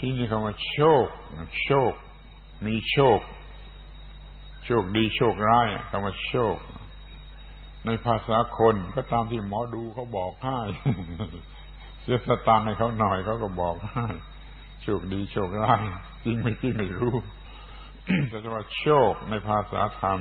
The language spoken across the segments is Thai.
ที่นี่เขาว่าโชค โชค มีโชค โชคดีโชคร้ายคำว่าโชค ในภาษาคนก็ตามที่หมอดูเขาบอกให้เสียสตางค์ให้เขาหน่อยเขาก็บอกให้โชคดีโชคร้ายจริงไม่จริงไม่รู้แต่ว่าโชคในภาษาธรรม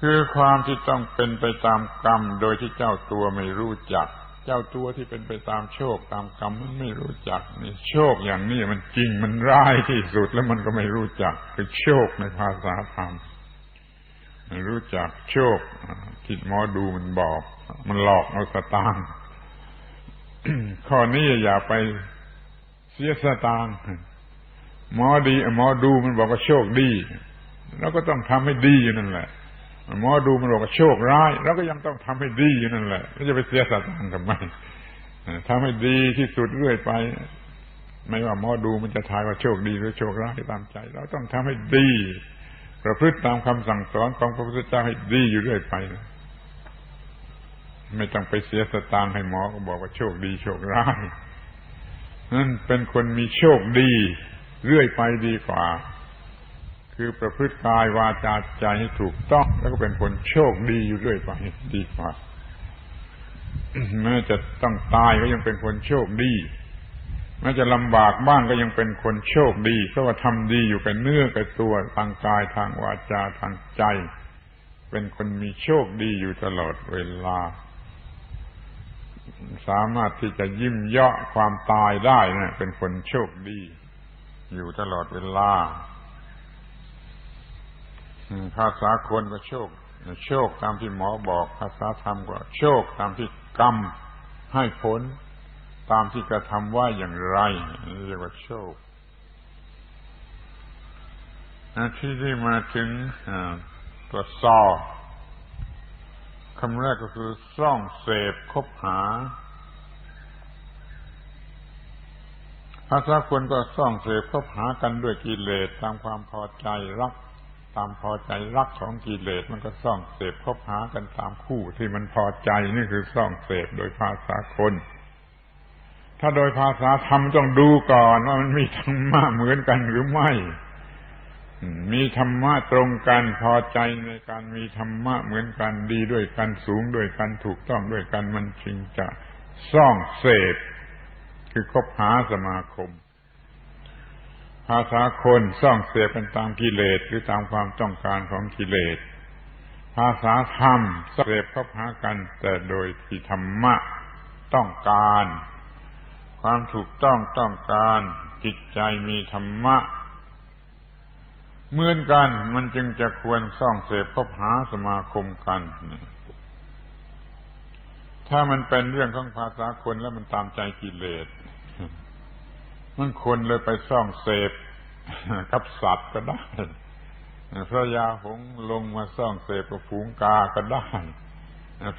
คือความที่ต้องเป็นไปตามกรรม โดยที่เจ้าตัวไม่รู้จัก เจ้าตัวที่เป็นไปตามโชคตามกรรมมันไม่รู้จักนี่โชคอย่างนี้มันจริงมันร้ายที่สุดแล้วมันก็ไม่รู้จักคือโชคในภาษาธรรมรู้จักโชคที่หมอดูมันบอก มันหลอกเอาสตางค์ข้อนี้อย่าไปเสียสตางค์หมอดีหมอดูมันบอกว่าโชคดีเราก็ต้องทำให้ดีนั่นแหละ หมอดูมันบอกว่าโชคร้ายเราก็ยังต้องทำให้ดีอยู่นั่นแหละไม่จะไปเสียสตางค์ทำไมทำให้ดีที่สุดเรื่อยไป ไม่ว่าหมอดูมันจะทายว่าโชคดีหรือโชคร้ายตามใจ เราต้องทำให้ดี ประพฤติตามคำสั่งสอนของพระพุทธเจ้าให้ดีอยู่เรื่อยไป ไม่ต้องไปเสียสตางค์ให้หมอก็บอกว่าโชคดีโชคร้ายนั่นเป็นคนมีโชคดี เรื่อยไปดีกว่า คือประพฤติกายวาจาใจให้ถูกต้อง แล้วก็เป็นคนโชคดีอยู่เรื่อยไปดีกว่าแม้จะต้องตายก็ยังเป็นคนโชคดีแม้จะลำบากบ้างก็ยังเป็นคนโชคดีเพราะว่าทำดีอยู่กับเนื้อกับตัวทางกายทางวาจาทางใจ เป็นคนมีโชคดีอยู่ตลอดเวลา สามารถที่จะยิ้มเยาะความตายได้นะเป็นคนโชคดี อยู่ตลอดเวลา ภาษาคนก็โชค โชคตามที่หมอบอก ภาษาธรรมก็โชคตามที่กรรมให้ผลตามที่กระทำว่าอย่างไรนี่เรียกว่าโชคที่ที่มาถึงตัวซอคำแรกก็คือซ่องเสพคบหาภาษาคนก็ซ่องเสพคบหากันด้วยกิเลสตามความพอใจรัก ตามพอใจรักของกิเลสมันก็ซ่องเสพคบหากันตามคู่ที่มันพอใจนี่คือซ่องเสพโดยภาษาคน ถ้าโดยภาษาธรรมต้องดูก่อนว่ามันมีธรรมะเหมือนกันหรือไม่ มีธรรมะตรงกันพอใจในการมีธรรมะเหมือนกันดีด้วยกันสูงด้วยกันถูกต้องด้วยกันมันจึงจะซ่องเสพคือคบหาสมาคม ภาษาคนซ่องเสพเป็นตามกิเลสหรือตามความต้องการของกิเลส ภาษาธรรมเสพคบหากัน แต่โดยที่ธรรมะต้องการ ความถูกต้องต้องการ จิตใจมีธรรมะเหมือนกันมันจึงจะควรซ่องเสพคบหาสมาคมกัน ถ้ามันเป็นเรื่องของภาษาคนแล้วมันตามใจกิเลส มันคนเลยไปซ่องเสพกับสัตว์ก็ได้พระยาหงลงมาซ่องเสพกับฝูงกาก็ได้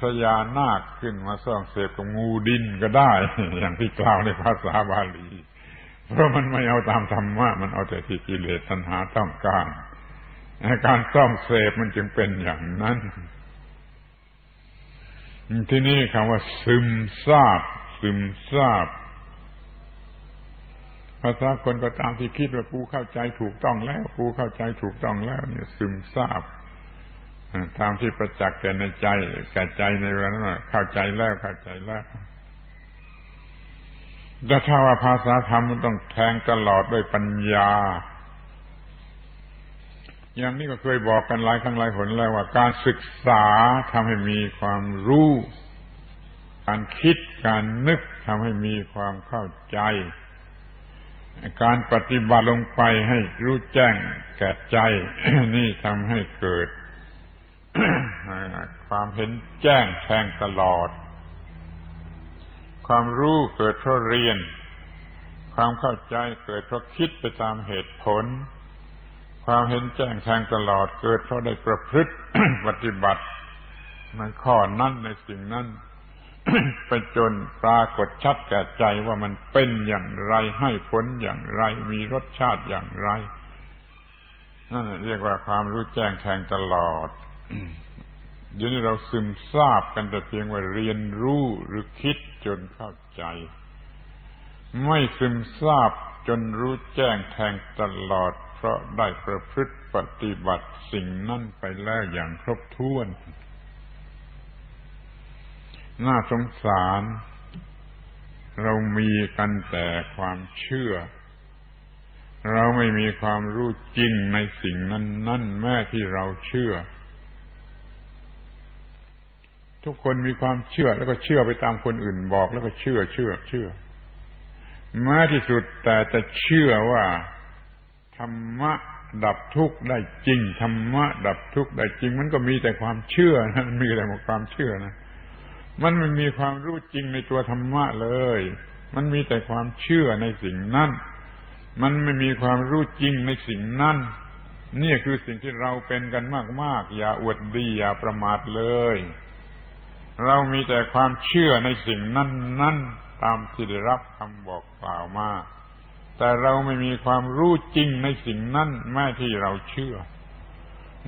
พระยานาคขึ้นมาซ่องเสพกับงูดินก็ได้ อย่างที่กล่าวในภาษาบาลี เพราะมันไม่เอาตามธรรมะมันเอาแต่ที่กิเลสตัณหาต้องการการซ่องเสพมันจึงเป็นอย่างนั้น ที่นี่คำว่าซึมซาบซึมซาบ ภาษาคนก็ตามที่คิดว่ากูเข้าใจถูกต้องแล้วกูเข้าใจถูกต้องแล้ว เนี่ย ซึมซาบตามที่ประจักษ์แก่ในใจแก่ใจในเวลานั้นเข้าใจแล้วเข้าใจแล้วแต่ถ้าว่าภาษาธรรมมันต้องแทงตลอดด้วยปัญญา อย่างนี้ก็เคยบอกกันหลายครั้งหลายหนแล้วว่า การศึกษาทำให้มีความรู้ การคิดการนึกทำให้มีความเข้าใจ การปฏิบัติลงไปให้รู้แจ้งแก่ใจ นี่ทำให้เกิด ความเห็นแจ้งแทงตลอด ความรู้เกิดเพราะเรียน ความเข้าใจเกิดเพราะคิดไปตามเหตุผล ความเห็นแจ้งแทงตลอด เกิดเพราะได้ประพฤติปฏิบัติในข้อนั้นในสิ่งนั้น ไปจนปรากฏชัดแก่ใจว่ามันเป็นอย่างไรให้ผลอย่างไร มีรสชาติอย่างไรนั่นเรียกว่าความรู้แจ้งแทงตลอดเดี๋ยวนี้เราซึมซาบกันแต่เพียงว่าเรียนรู้หรือคิดจนเข้าใจ ไม่ซึมซาบจนรู้แจ้งแทงตลอด เพราะได้ประพฤติปฏิบัติสิ่งนั้นไปแล้วอย่างครบถ้วน น่าสงสาร เรามีกันแต่ความเชื่อ เราไม่มีความรู้จริงในสิ่งนั้นนั่นแม้ที่เราเชื่อ ทุกคนมีความเชื่อแล้วก็เชื่อไปตามคนอื่นบอก แล้วก็เชื่อเชื่อเชื่อแม้ที่สุดแต่จะเชื่อว่าธรรมะดับทุกข์ได้จริงธรรมะดับทุกข์ได้จริง มันก็มีแต่ความเชื่อนะมีแต่ความเชื่อนะ มันไม่มีความรู้จริงในตัวธรรมะเลย มันมีแต่ความเชื่อในสิ่งนั้นมันไม่มีความรู้จริงในสิ่งนั้นนี่คือสิ่งที่เราเป็นกันมาก ๆ อย่าอวดดีอย่าประมาทเลย เรามีแต่ความเชื่อในสิ่งนั้นนั้นตามที่ได้รับคำบอกกล่าวมา แต่เราไม่มีความรู้จริงในสิ่งนั้นแม้ที่เราเชื่อ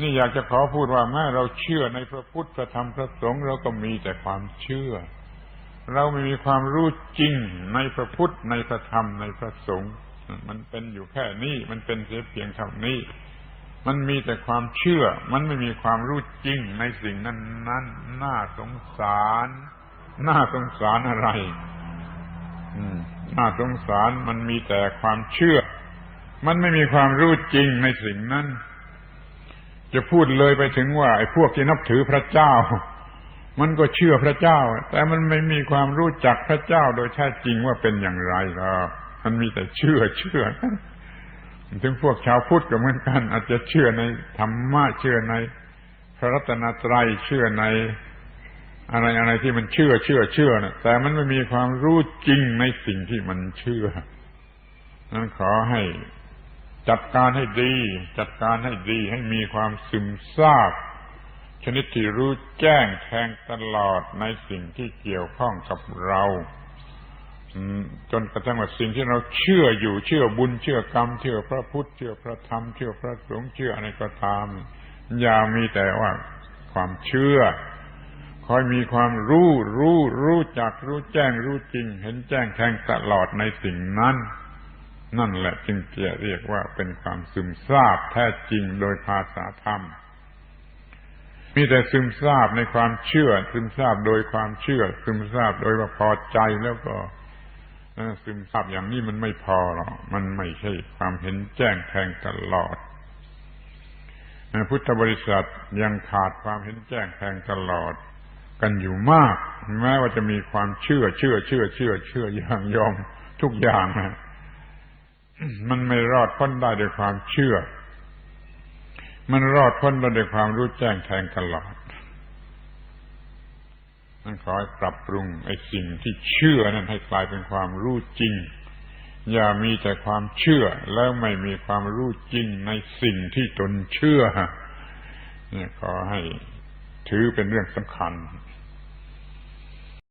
นี่อยากจะขอพูดว่าแม้เราเชื่อในพระพุทธพระธรรมพระสงฆ์เราก็มีแต่ความเชื่อ เราไม่มีความรู้จริงในพระพุทธในพระธรรมในพระสงฆ์มันเป็นอยู่แค่นี้มันเป็นเสียเพียงเท่านี้ มันมีแต่ความเชื่อ มันไม่มีความรู้จริงในสิ่งนั้นนั้นน่าสงสารน่าสงสารอะไรน่าสงสารมันมีแต่ความเชื่อ มันไม่มีความรู้จริงในสิ่งนั้น จะพูดเลยไปถึงว่าไอ้พวกที่นับถือพระเจ้า มันก็เชื่อพระเจ้า แต่มันไม่มีความรู้จักพระเจ้าโดยแท้จริงว่าเป็นอย่างไรหรอกมันมีแต่เชื่อเชื่อถึงพวกชาวพุทธก็เหมือนกัน อาจจะเชื่อในธรรมะเชื่อใน พระรัตนตรัยเชื่อใน อะไรอะไรที่มันเชื่อเชื่อเชื่อนะแต่มันไม่มีความรู้จริงในสิ่งที่มันเชื่อนั้นขอให้ จัดการให้ดี จัดการให้ดีให้มีความซึมซาบชนิดที่รู้แจ้งแทงตลอดในสิ่งที่เกี่ยวข้องกับเราจนกระทั่งว่าสิ่งที่เราเชื่ออยู่เชื่อบุญเชื่อกรรม เชื่อพระพุทธเชื่อพระธรรมเชื่อพระสงฆ์เชื่ออะไรก็ตามอย่ามีแต่ว่าความเชื่อ คอยมีความรู้รู้รู้จักรู้แจ้งรู้จริง เห็นแจ้งแทงตลอดในสิ่งนั้น นั่นแหละจึงจะเรียกว่าเป็นความซึมซาบแท้จริงโดยภาษาธรรม มีแต่ซึมซาบในความเชื่อ ซึมซาบโดยความเชื่อ ซึมซาบโดยว่าพอใจแล้วก็ซึมซาบอย่างนี้มันไม่พอหรอกมันไม่ใช่ความเห็นแจ้งแทงตลอดพุทธบริษัทยังขาดความเห็นแจ้งแทงตลอด กันอยู่มาก แม้ว่าจะมีความเชื่อเชื่อเชื่อเชื่อเชื่ออย่างยอมทุกอย่างนะ มันไม่รอดพ้นได้ด้วยความเชื่อ มันรอดพ้นได้ด้วยความรู้แจ้งแทงตลอดนั่นขอให้ปรับปรุงไอ้สิ่งที่เชื่อนั้นให้กลายเป็นความรู้จริง อย่ามีแต่ความเชื่อแล้วไม่มีความรู้จริงในสิ่งที่ตนเชื่อเนี่ยขอให้ถือเป็นเรื่องสำคัญ